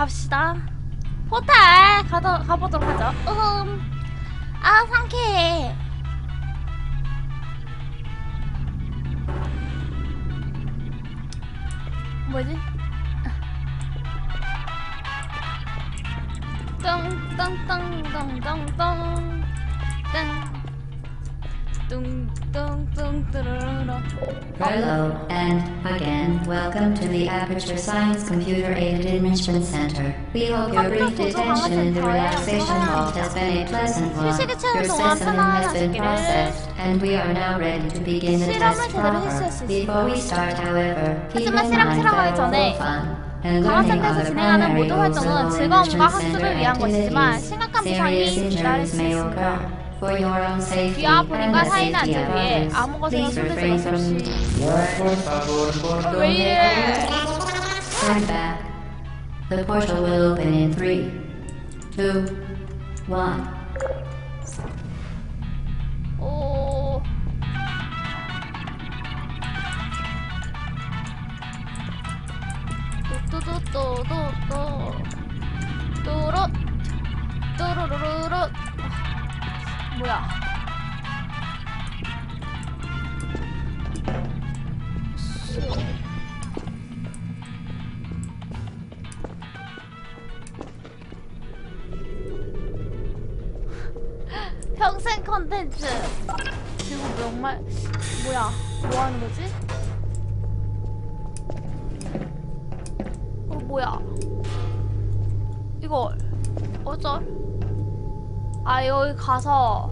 갑시다. 포탈 가도, 가보도록 하죠. 음. 아 상쾌해. 뭐지? 똥 똥 똥 똥 똥똥 뚱뚱뚱 뚜루루루 Hello, and again, welcome to the Aperture Science Computer Aided Enrichment Center. We hope your brief detention in the relaxation vault has been a pleasant one. 휴식을 채우는 Your 동안 specimen has been 편안하시기를. processed, and we are now ready to begin the 실험을 test 제대로 proper. 했을 수 Before we start, however, keep in 하지만 실험 mind 실험하기 that 전에 all fun and learning 강화센터에서 are the 진행하는 primary 모든 goals of 활동은 all 즐거움과 enrichment 학습을 center 위한 것이지만 activities. 심각한 Serious 부상이 기다릴 injuries 수 may 있습니다. Occur. For your own safety 귀와 and 본인과 the 타인의 safety 안전을 of 위해 others, 아무 것에나 please 손대지 refrain 것이 from 없이 왜 이래 Turn back. The portal will open in three, two, one. 오 또또또또또 또로 또로로로로 뭐야? 평생 컨텐츠. 그리고 정말 뭐야? 뭐 하는 거지? 어 뭐야? 이거 어쩔 아 여기 가서.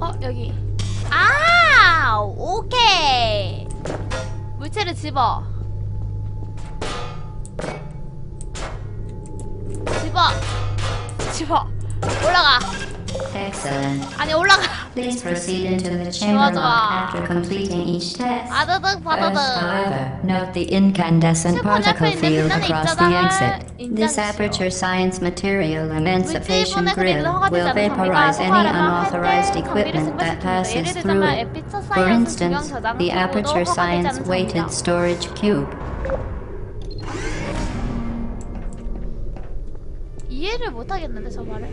어 여기. 아 오케이. 물체를 집어. 집어. 집어. 올라가. 아니 올라가 Please proceed into the chamber 좋아. lock after completing each test. 아드득 First, 바다득 however, note the incandescent 칠판 particle 옆에 있는 field 빛나는 across the 입자당을 exit. This 인정시오. aperture science material emancipation 물질 grill 분해서 허가되지 will 않은 장비가 vaporize any 소화하려면 unauthorized 할때 equipment 장비를 that 쓰고 passes 예를 through 들자면 it. 에피처 For 사이언스 instance, 중형 저장 the 도구도 aperture 허가되지 science 않은 weighted 장비다. storage cube. 이해를 못 하겠는데 저 말을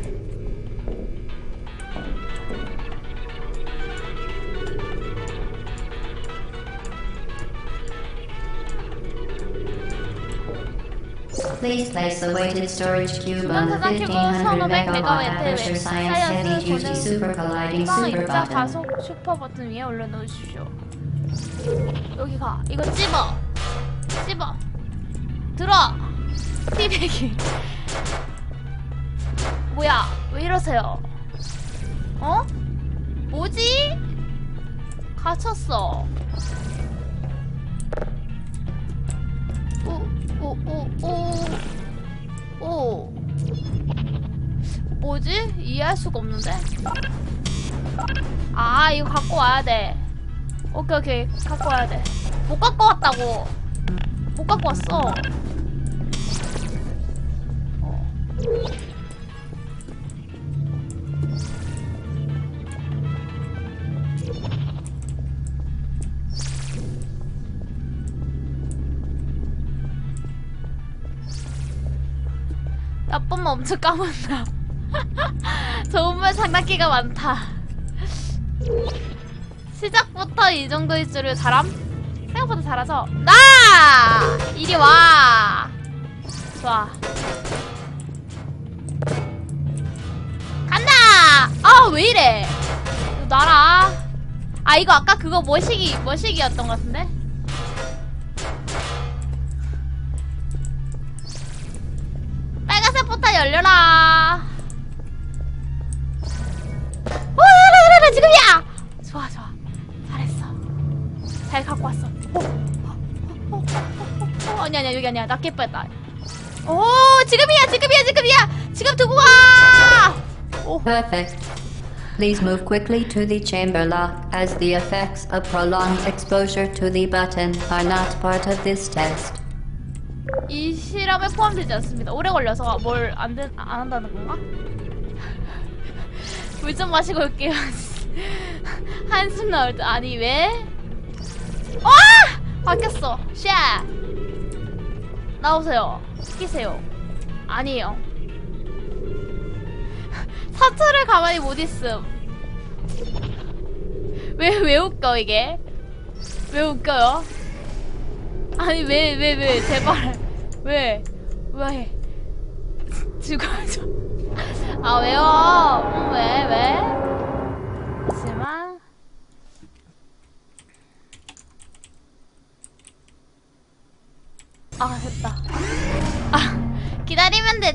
Please place the weighted storage cube on the 중간 저장 큐브 1500 1500 megawatt aperture science heavy duty super colliding super button. 슈퍼 버튼 위에 올려놓으십시오 여기 가 이거 찝어 찝어 들어 티백이 뭐야 왜 이러세요 어? 뭐지? 갇혔어 오오오 오 오. 뭐지? 이해할 수가 없는데? 아 이거 갖고 와야 돼. 오케이 오케이. 갖고 와야 돼 못 갖고 왔다고. 못 갖고 왔어. 어. 말 엄청 까먹나 좋은 말 장난기가 많다 시작부터 이 정도일 줄을 잘함? 생각보다 잘하죠? 나! 이리 와! 좋아. 간다! 아, 왜 이래? 놔라. 아, 이거 아까 그거 머시기, 머시기였던 것 같은데? 여기 아니야 낚일 뻔했다. 오 지금이야 지금이야 지금이야 지금 두고 와. 오 Perfect. Please move quickly to the chamber lock as the effects of prolonged exposure to the button are not part of this test. 이 실험에 포함되지 않습니다. 오래 걸려서 뭘안안 한다는 건가? 물 좀 마시고 올게요. 한숨 나올 때 아니 왜? 와! 바뀌었어. 샤! 나오세요. 끼세요. 아니에요. 사투를 가만히 못 있음. 왜, 왜 웃겨, 이게? 왜 웃겨요? 아니, 왜, 왜, 왜, 제발. 왜, 왜. 죽어줘. 아, 왜요? 음, 왜, 왜? 하지만. 아, 됐다. 아,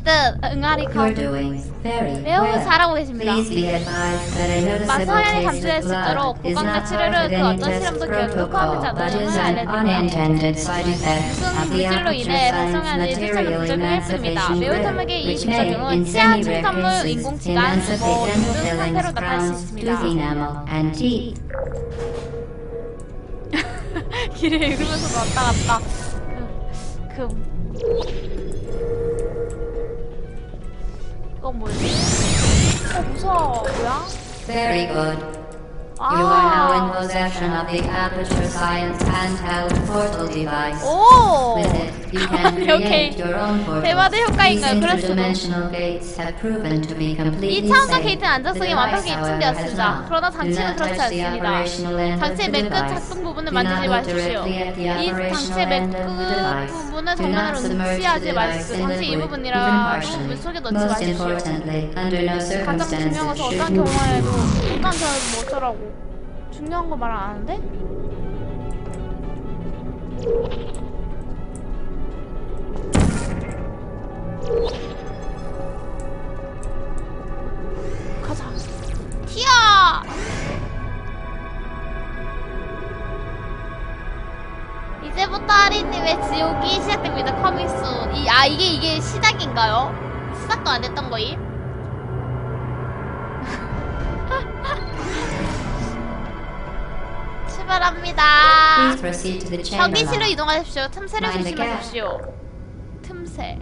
기다리면 되듯. 응아리 You're 카드. doing very 매우 well. 잘하고 계십니다. Please be advised that a noticeable 마사연이 taste 감출될 of 수 있도록 blood is 고강도 not part 치료를 of 그 any 어떤 test 실험도 계획도 protocol, 포함하지 but 않는 is 점을 an 알려드립니다. unintended side effect 무슨 of the 물질로 aperture 인해 science 발생하는 실제로 material 부작용이 있습니다. emancipation 매우 grid, 드물게 이 which may, 부작용은 in 치아, semi-rare 침탐물, cases, 인공지간, emancipate 뭐 등등 dental 상태로 fillings, 나타날 수 crowns, 있습니다. tooth enamel, and teeth. 길을 읽으면서 왔다 갔다. 그, 금. 이건 뭐지? 어, 무서워. 뭐야? Very good. You are now in 아. possession of the Aperture Science handheld portal device. 오! With it, you can 오케이. These 효과인가요? 그럴 수도. interdimensional gates have proven to be completely 이 차원과. 게이트는 The 완벽히 입증되었습니다. 그러나 장치는 그렇지 않습니다. 장치의 device. 작동 부분을 만지지 마십시오. 이 장치의 device. 부분을 정면으로 device 마십시오. in 장치 liquid, even 일부분이라도 partially. 물 속에 넣지 마십시오. 가장 중요한 것은 어떤 경우에도 어떤 경우에도 뭐 어쩌라고 중요한 거 말 안 하는데? 가자 튀어 이제부터 아리님의 지옥이 시작됩니다 커밍순 이, 아 이게 이게 시작인가요? 시작도 안 됐던 거임? 출발합니다. lab. 이동하십시오. 틈새를. 조심하십시오. 틈새.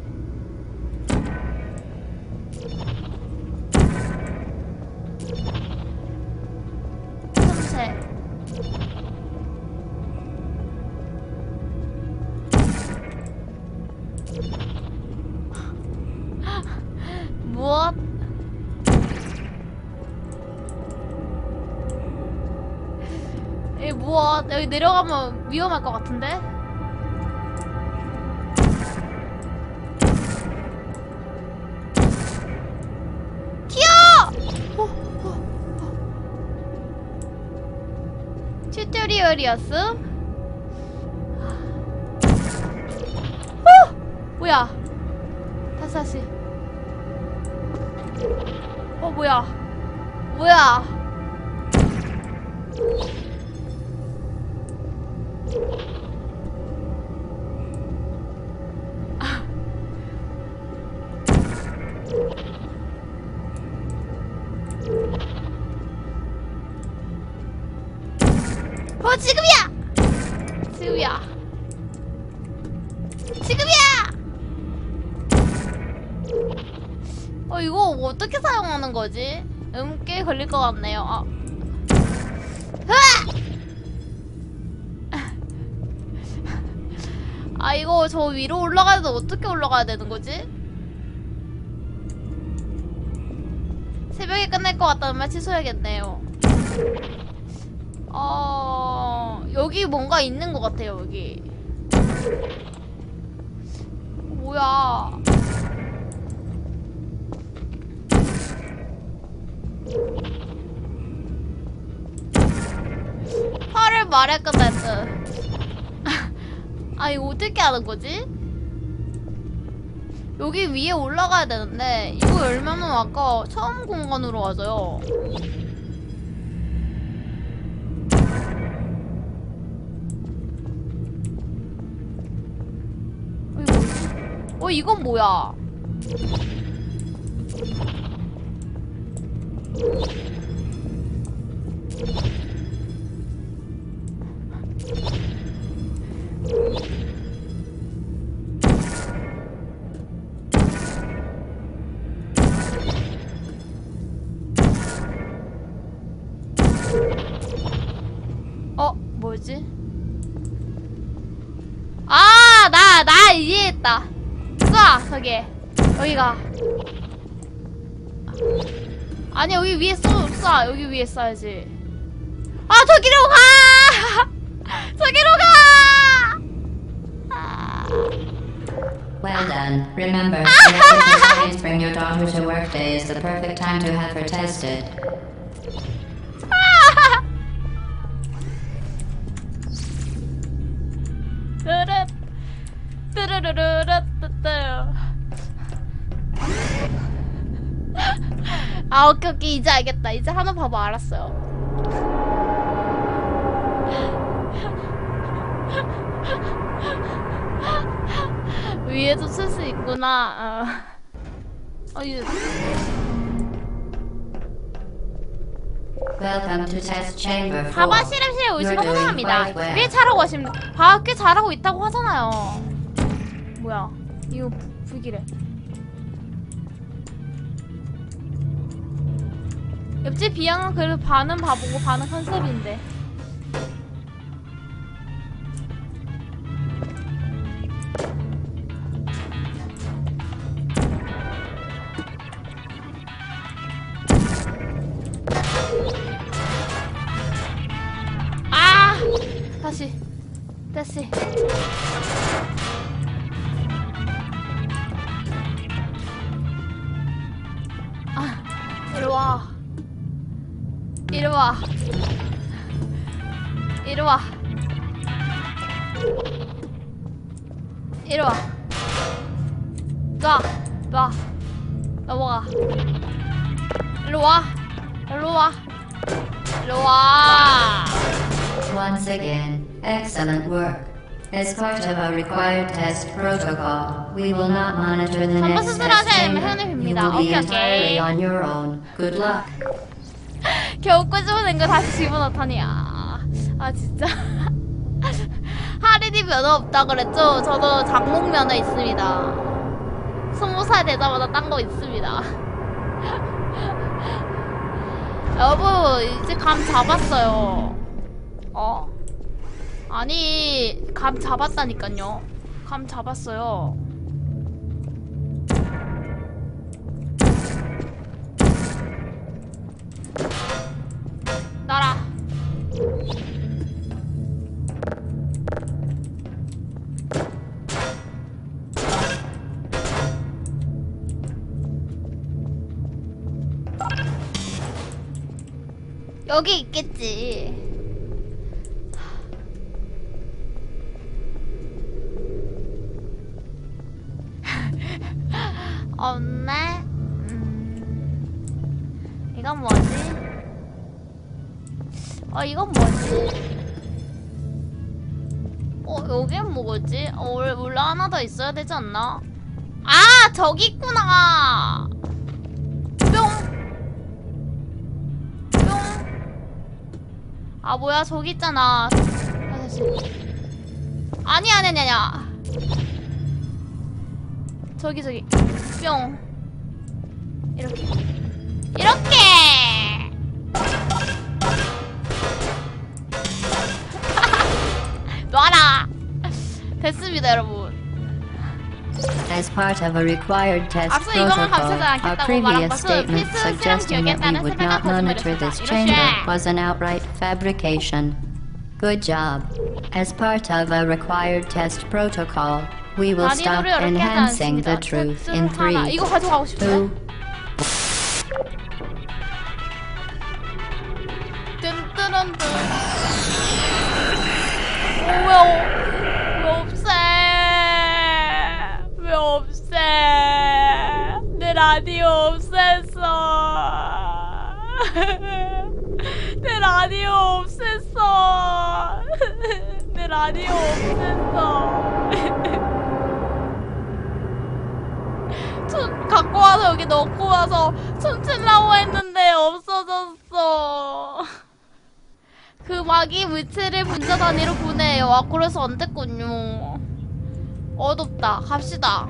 이 무엇? 여기 내려가면 위험할 것 같은데? 튀어! 어, 어, 어. 튜토리얼이었음? 어! 뭐야? 다시 다시. 어 뭐야? 뭐야? 어 지금이야! 지금이야! 지금이야! 어 이거 어떻게 사용하는 거지? 음, 꽤 걸릴 것 같네요. 아. 이거 저 위로 올라가는데 어떻게 올라가야 되는 거지? 새벽에 끝날 것 같다는 말 취소해야겠네요. 어 여기 뭔가 있는 것 같아요 여기. 뭐야? 화를 같 아. 아 이거 어떻게 하는 거지? 여기 위에 올라가야 되는데 이거 열면은 아까 처음 공간으로 가져요. 어? 어 이건 뭐야? 뭐지? 아 이해했다 쏴 저기 여기가 아니 여기 위에 쏘, 쏴 여기 위에 쏴야지 아 저기로 가 저기로 가 아, Well done. Remember, Aperture Science Bring Your Daughter to Work Day is the perfect time to have her tested. 뜨뜨 아 오케이 오케이 이제 알겠다 이제 하나 봐봐 알았어요 위에도 쓸 수 있구나 어. 4. 바바 실험실에 doing 환영합니다. 꽤 잘하고 하십니다. 바, 꽤 잘하고 있다고 하잖아요. 뭐야? 이거 부- 불길해. 옆집 비양은 그래도 반은 바보고 반은 컨셉인데. 아! 다시. 다시. 이리 와. 이리 와. 이리 와. 놔. 놔. 넘어가. 이리 와. 이리 와. 이리 와. Once again, excellent work. As part of a required test protocol, we will not monitor the 한번 next test 수술하세요. chamber. 회원님입니다. You will be 오케이, entirely 오케이. on your own. Good luck. 겨우 끄집어낸 거 다시 집어넣다니. 아, 아 진짜. 하리디 면허 없다 그랬죠? 저도 장롱 면허 있습니다. 스무 살 되자마자 딴 거 있습니다. 여보 이제 감 잡았어요. 어? 아니 감 잡았다니깐요. 감 잡았어요 여기 있겠지 없네 음. 이건 뭐지? 아 이건 뭐지? 어 여긴 뭐지? 어 원래 하나 더 있어야 되지 않나? 아 저기 있구나 아 뭐야? 저기 있잖아. 아. 아니 아니 아니 아니야. 저기 저기. 뿅. 이렇게. 이렇게! 놔라. 됐습니다 여러분 As part of a required test 앞서 이것만 감싸지 protocol, our 않겠다고 말한 previous 것은 statement 필수 실험 suggesting that we 기억에 would 따른 not 생각한 monitor this 거짓말이었습니다. chamber 이렇게. was an outright fabrication. Good job. As part of a required test protocol, we will stop 난이도를 어렵게 하지 enhancing 않습니다. the truth 툴 in 하나. three, 이거 가져가고 싶은데 two, 뜬뜨른뜬 오, 왜, 없애 내 라디오 없앴어 내 라디오 없앴어 내 라디오 없앴어 춤 갖고 와서 여기 넣고 와서 춤추려고 했는데 없어졌어. 그 마기 물체를 분자 단위로 분해해요. 아 그래서 안 됐군요. 어둡다. 갑시다.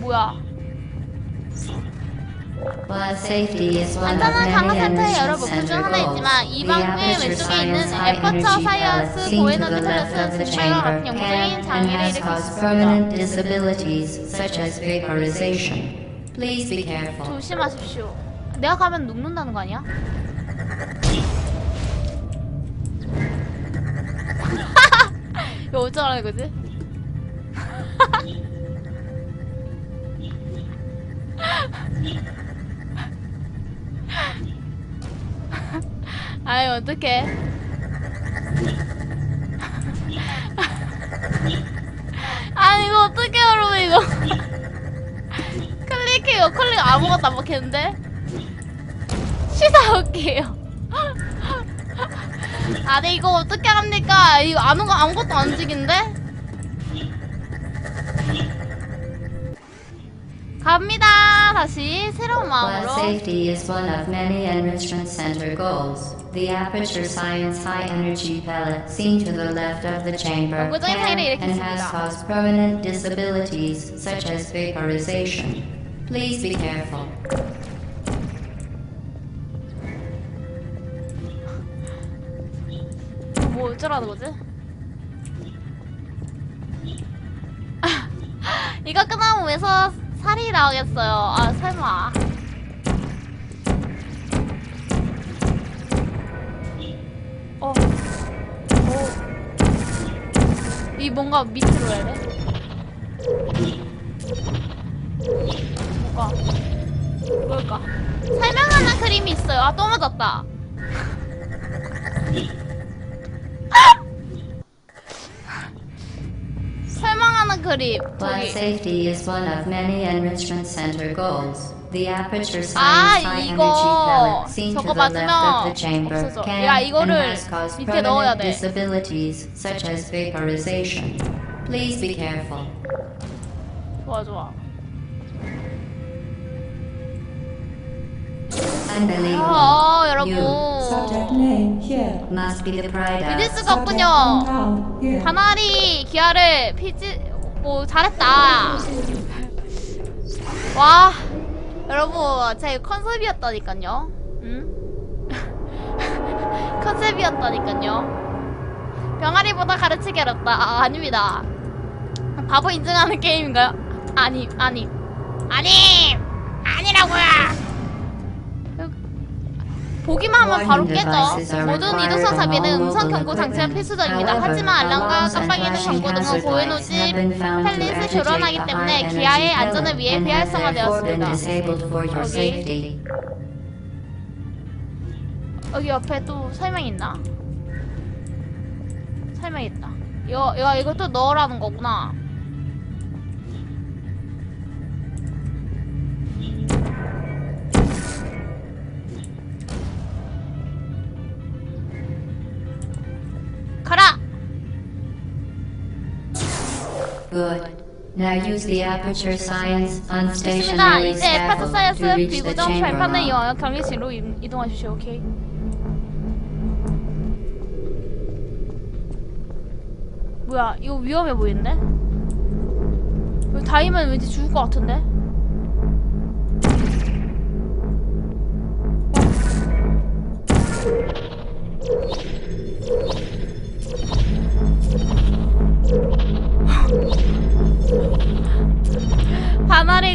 뭐야? While safety is one of 안전한 many 강화 센터의 여러 목표 중 하나 있지만 이 the 방의 왼쪽에 있는 에퍼처 사이언스 고에너지 the left of 펠렛은 the 증발과 chamber 같은 and 장애를 일으킬 수 있습니다. permanent disabilities such as vaporization. Please be careful. 조심하십시오. 내가 가면 눕는다는 거 아니야? 이거 어쩌라는 거지? 아이 어떡해. 아니 이거 어떡해 여러분 이거. 클릭해요. 클릭 아무것도 안 먹혔는데? 씻어올게요. 아네 이거 어떻게 합니까? 이거 아무, 아무것도 안 움직이는데 갑니다 다시 새로운 While 마음으로 safety is one of many enrichment center goals, the Aperture Science High Energy Pellet seen to the left of the chamber 영구적인 can 장애를 and has 일으켰습니다. caused permanent disabilities such as vaporization. Please be careful. 뭐 어쩌라는 거지? 이거 끝나면 왜서 살이 나오겠어요? 아 설마. 어. 오. 이 뭔가 밑으로 해야 돼? 뭐가? 뭘까? 설명하는 그림이 있어요. 아 또 맞았다. 설명하는 그림. While 저기. safety is one of many enrichment center goals, the Aperture 아 Science High Energy 이거 Pellet seen to 저거 the left of the 맞으면 chamber 없어져. can 야 and 이거를 has caused 밑에 넣어야 permanent 돼. disabilities such as vaporization. Please be careful. 좋아 좋아. Unbelievable. 아 Subject 여러분. name here. Must be the pride 믿을 of. 수가 없군요. Hometown here. 가나리 기아를 피지 뭐 잘했다. 와 여러분 제 컨셉이었다니까요. 응? 컨셉이었다니까요. 병아리보다 가르치기 어렵다. 아, 아닙니다. 바보 인증하는 게임인가요? 아니 아니 아니 아니라고요. 보기만 하면 바로 깨져. 모든 이동성 장비는 음성 경고 장치가 필수적입니다. 하지만 알람과 깜빡이는 경고 등은 고해놓지 펠릿을 교란하기 때문에 기아의 안전을 위해 비활성화되었습니다. 여기. 여기 옆에 또 설명 있나? 설명 있다. 이거 이거 이것도 넣으라는 거구나. Good. Now use the Aperture Science 좋습니다. unstationary 이제 에파트 scaffold 사이언스 to reach the 비구정 chamber 발판을 mouth. 이용하여 경계실로 이- 이동하십시오. 오케이. 뭐야? 이거 위험해 보이는데? 여기 닿으면 왠지 죽을 것 같은데?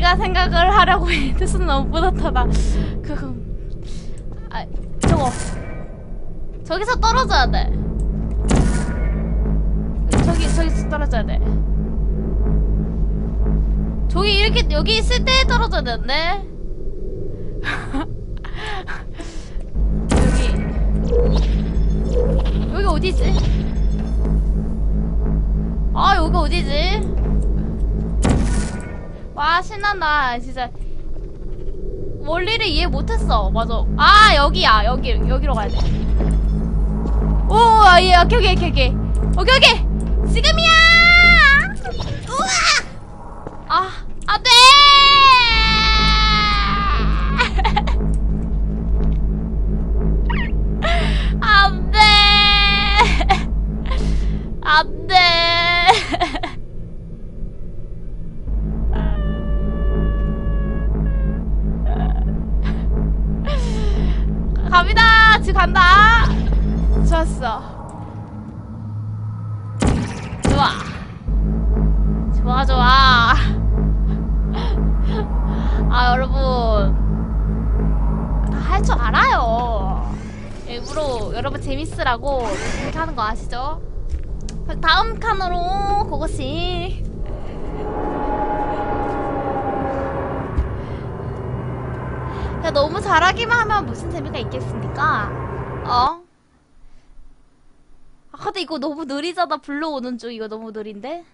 바나리가 생각을 하려고 해. 뜻은 너무 뿌듯하다. 그, 아, 저거. 저기서 떨어져야 돼. 저기, 저기서 떨어져야 돼. 저기 이렇게, 여기 있을 때 떨어져야 되는데. 여기. 여기 어디지? 아, 여기 어디지? 와 신난다. 진짜. 원리를 이해 못했어. 맞아. 아 여기야. 여기 여기로 가야 돼오 아, 예, 오케이 오케이 오케이 오케이 오케이 오케이. 지금이야 좋았어. 좋아. 좋아, 좋아. 아, 여러분. 할줄 알아요. 일부러 여러분 재밌으라고 그렇게 하는 거 아시죠? 다음 칸으로 그것이 야 너무 잘하기만 하면 무슨 재미가 있겠습니까? 어? 아 근데 이거 너무 느리잖아. 불러오는 중 이거 너무 느린데?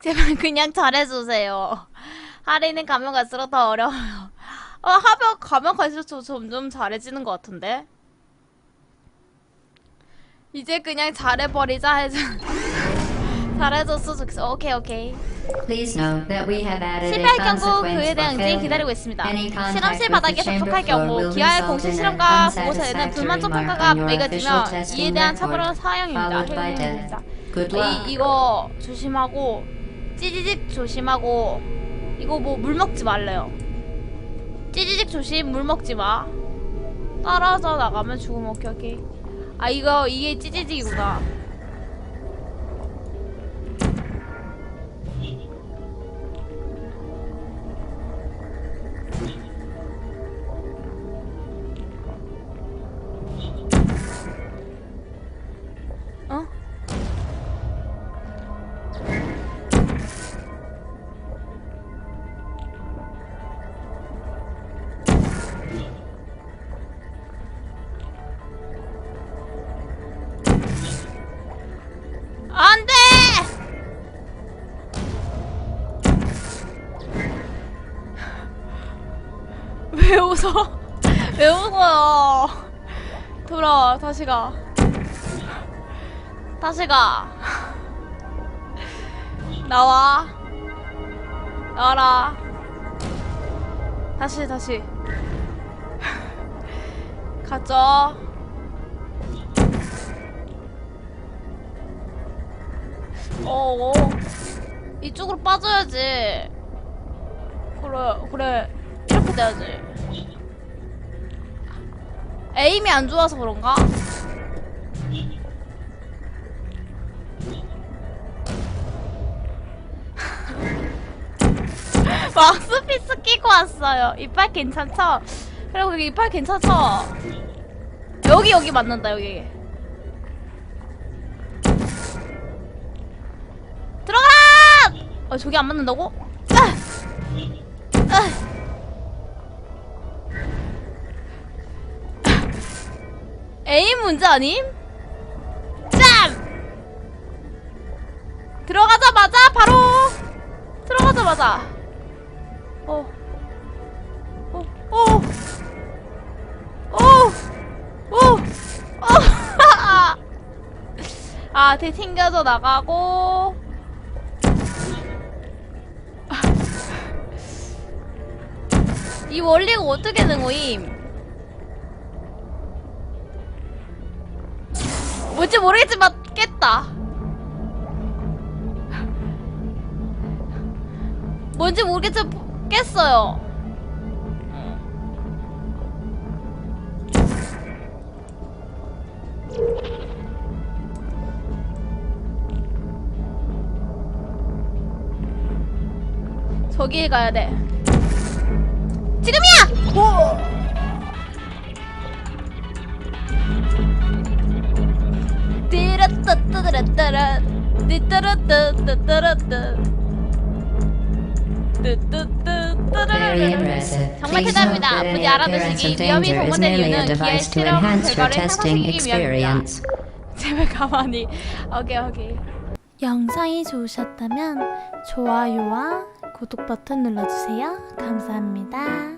제발 그냥 잘해주세요. 할인은 가면 갈수록 더 어려워요. 어 하면 가면 갈수록 저 점점 잘해지는 것 같은데? 이제 그냥 잘해버리자 해줘 잘해줬어 좋겠어 오케이 오케이 실패할 경우 그에 대한 응징이 failure. 기다리고 있습니다. 실험실 바닥에 접촉할 경우 result 공식 실험과 보고서에는 불만족 평가가 매겨지며 이에 대한 처벌은 사형입니다. 해입니다. 이, 이거 조심하고 찌지직 조심하고 이거 뭐 물 먹지 말래요. 찌지직 조심 물 먹지 마. 떨어져 나가면 죽음 오케이 오케이. 아 이거 이게 찌지직이구나. 왜 웃어? 왜 웃어요? 돌아와, 다시 가. 다시 가. 나와. 나와라. 다시, 다시. 가죠. 어, 이쪽으로 빠져야지. 그래, 그래. 이렇게 돼야지. 에임이 안 좋아서 그런가? 마우스피스 끼고 왔어요. 이빨 괜찮죠? 그리고 여기 이빨 괜찮죠? 여기 여기 맞는다 여기. 들어가라! 어 저기 안 맞는다고? 아! 아! 에임 문제 아님? 짠! 들어가자마자 바로 들어가자마자 어. 어. 어. 어. 어. 어. 아, 대 튕겨져 나가고 이 원리가 어떻게 된 거임? 뭔지 모르겠지만 깼다. 뭔지 모르겠지만 깼어요. 저기 가야 돼. 지금이야! 오! 뚜뚜뚜따라라라 impressive. 정말 대단합니다. 부디 알아두시기 위험이 동원된 이유는 기의 실험 결과를 상상시키기 위함입니다. 제발 가만히. 오케이 오케이. 영상이 좋으셨다면 좋아요와 구독 버튼 눌러주세요. 감사합니다.